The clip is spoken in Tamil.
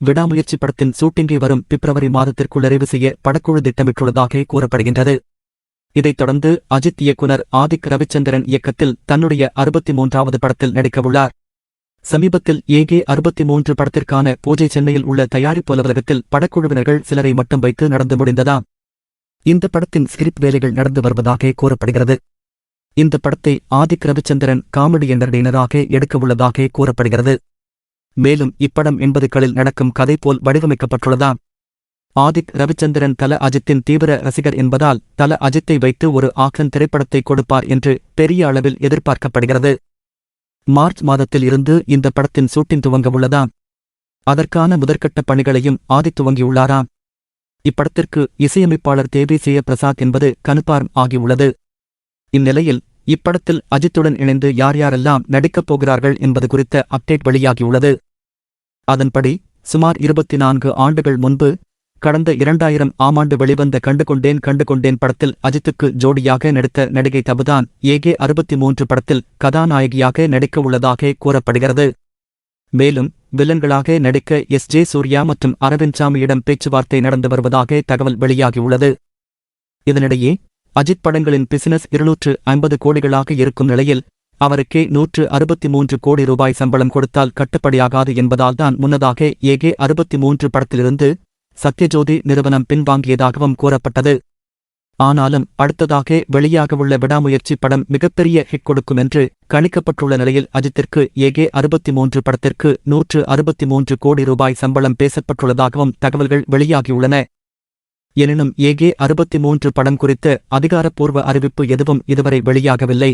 விடாமுயற்சி படத்தின் ஷூட்டிங்கை வரும் பிப்ரவரி மாதத்திற்குள் நிறைவு செய்ய படக்குழு திட்டமிட்டுள்ளதாக கூறப்படுகின்றது. இதைத் தொடர்ந்து அஜித் இயக்குனர் ஆதிக் ரவிச்சந்திரன் இயக்கத்தில் தன்னுடைய அறுபத்தி மூன்றாவது படத்தில் நடிக்கவுள்ளார். சமீபத்தில் ஏகே அறுபத்தி மூன்று படத்திற்கான பூஜை சென்னையில் உள்ள தயாரிப்பு அலுவலகத்தில் படக்குழுவினர்கள் சிலரை மட்டும் வைத்து நடந்து முடிந்ததாம். இந்த படத்தின் ஸ்கிரிப்ட் வேலைகள் நடந்து வருவதாக கூறப்படுகிறது. இந்த படத்தை ஆதிக் ரவிச்சந்திரன் காமெடி என்டர்டெய்னராக எடுக்கவுள்ளதாக கூறப்படுகிறது. மேலும் இப்படம் எண்பதுகளில் நடக்கும் கதை போல் வடிவமைக்கப்பட்டுள்ளதாம். ஆதிக் ரவிச்சந்திரன் தல அஜித்தின் தீவிர ரசிகர் என்பதால் தல அஜித்தை வைத்து ஒரு ஆக்ஷன் திரைப்படத்தை கொடுப்பார் என்று பெரிய அளவில் எதிர்பார்க்கப்படுகிறது. மார்ச் மாதத்தில் இருந்து இந்த படத்தின் ஷூட்டிங் துவங்கவுள்ளதாம். அதற்கான முதற்கட்ட பணிகளையும் ஆதி துவங்கியுள்ளாராம். இப்படத்திற்கு இசையமைப்பாளர் தேவிசிய பிரசாத் என்பது கன்ஃபார்ம் ஆகியுள்ளது. இந்நிலையில் இப்படத்தில் அஜித்துடன் இணைந்து யார் யாரெல்லாம் நடிக்கப் போகிறார்கள் என்பது குறித்த அப்டேட் வெளியாகியுள்ளது. அதன்படி சுமார் இருபத்தி நான்கு ஆண்டுகள் முன்பு கடந்த இரண்டாயிரம் ஆமாண்டு வெளிவந்த கண்டுகொண்டேன் கண்டுகொண்டேன் படத்தில் அஜித்துக்கு ஜோடியாக நடித்த நடிகை தபுதான் ஏகே அறுபத்தி மூன்று படத்தில் கதாநாயகியாக நடிக்க உள்ளதாக கூறப்படுகிறது. மேலும் வில்லன்களாக நடிக்க எஸ் ஜே சூர்யா மற்றும் அரவிந்த் சாமியிடம் பேச்சுவார்த்தை நடந்து வருவதாக தகவல் வெளியாகியுள்ளது. இதனிடையே அஜித் படங்களின் பிசினஸ் இருநூற்று ஐம்பது கோடிகளாக இருக்கும் நிலையில் அவருக்கே நூற்று அறுபத்தி மூன்று கோடி ரூபாய் சம்பளம் கொடுத்தால் கட்டுப்படியாகாது என்பதால்தான் முன்னதாக ஏகே அறுபத்தி மூன்று படத்திலிருந்து சத்யஜோதி நிறுவனம் பின்வாங்கியதாகவும் கூறப்பட்டது. ஆனாலும் அடுத்ததாக வெளியாகவுள்ள விடாமுயற்சி படம் மிகப்பெரிய ஹிட் கொடுக்கும் என்று கணிக்கப்பட்டுள்ள நிலையில் அஜித்திற்கு ஏகே அறுபத்தி மூன்று படத்திற்கு நூற்று அறுபத்தி மூன்று கோடி ரூபாய் சம்பளம் பேசப்பட்டுள்ளதாகவும் தகவல்கள் வெளியாகியுள்ளன. எனினும் ஏகே அறுபத்தி மூன்று படம் குறித்த அதிகாரப்பூர்வ அறிவிப்பு எதுவும் இதுவரை வெளியாகவில்லை.